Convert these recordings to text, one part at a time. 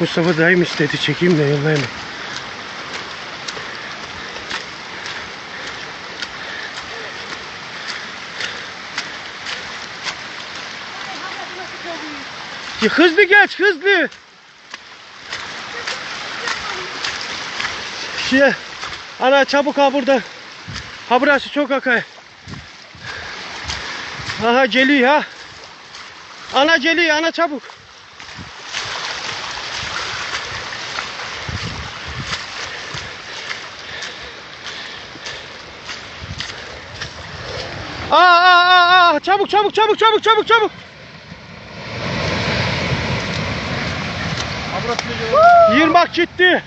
Mustafa dayım istedi çekeyim de yollayayım. Ya Hızlı geç hızlı. Şey, ana çabuk ha burada. Ha burası çok akay. Aha geliyor ha. Ana geliyor ana çabuk. Aa, aa, aa, çabuk çabuk çabuk çabuk çabuk çabuk. Yirmak gitti.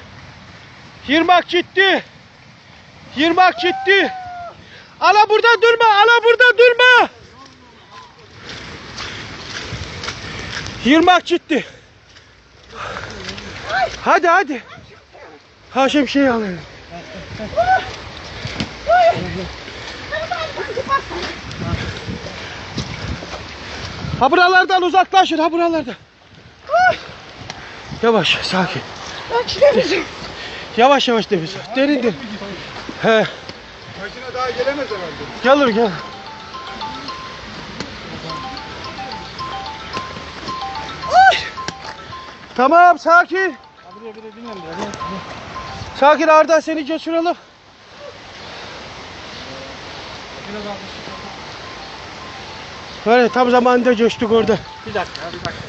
Yirmak gitti. Yirmak gitti. Ala burada durma, ala burada durma. Yirmak gitti. Hadi hadi. Haşim şey alayım. Ha buralardan uzaklaşın ha buralardan. Yavaş sakin. Yavaş yavaş nefes al. Derin derin. He. Başına daha gelemez herhalde. Gelir gel. Tamam sakin. Sakin Arda seni götürelim. Böyle tam zamanında coştuk orada. Bir dakika bir dakika.